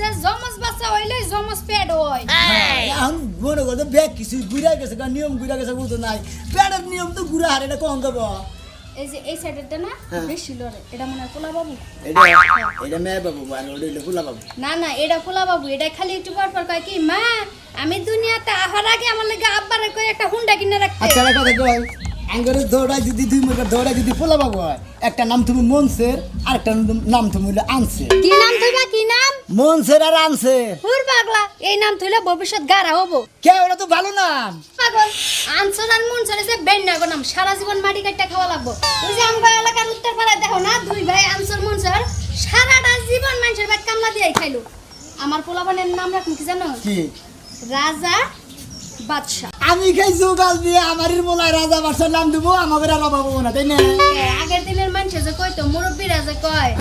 যে জমজ বাচ্চা হইলে জমজ পেট হয়। এখন মনে করতো ব্যাগ কিছু ঘুরা গেছে কারণ নিয়ম ঘুরা গেছে বুঝতো নাই। প্যাডের নিয়ম তো ঘুরা হারে এটা কম দেবো? এই যে এই সাইডেরটা না হ্যাঁ। বেশি লড়ে। এটা মনে হয় পোলা বাবু এটা এটা মেয়ে বাবু আর ওটা হইল ফুলা বাবু না না এটা পোলা বাবু এটা খালি একটু পর পর কয় কি মা আমি দুনিয়াতে আহার আগে আমার লাগে আব্বারে কই একটা হুন্ডা কিনে রাখতে। আচ্ছা একটা কথা কই আঙ্গরে দৌড়াই যদি দুই মিটার দৌড়াই যদি ফুলা বাবু হয় একটা নাম তুমি মনসের আর একটা নাম তুমি আনছে কি নাম তুইবা কি নাম? মনসের আর আনছে হুর পাগলা এই নাম তুইলে ভবিষ্যৎ গারা হব। কে ওটা তো ভালো নাম। পাগল আনসার আর মুনসার বেন্না নাম সারা জীবন মাটি কাটতে খাওয়া লাগবো। ওই যে আমগো এলাকার উত্তর পাড়ায় দেখো না দুই ভাই আনসার মুনসার সারাটা জীবন মানুষের ব্যাগ কামলা দিয়ে খাইলো। আমার পোলাপানের নাম রাখুন কি জানো? কি? রাজা বাদশাহ। আমি খাই জোগাল দিয়ে আমারই বলা রাজা বাসার নাম দেবো, আমাদের রাজা বাবু না, তাই না? আগের দিনের মানুষ যে কয় তো মুরব্বী রাজা কয়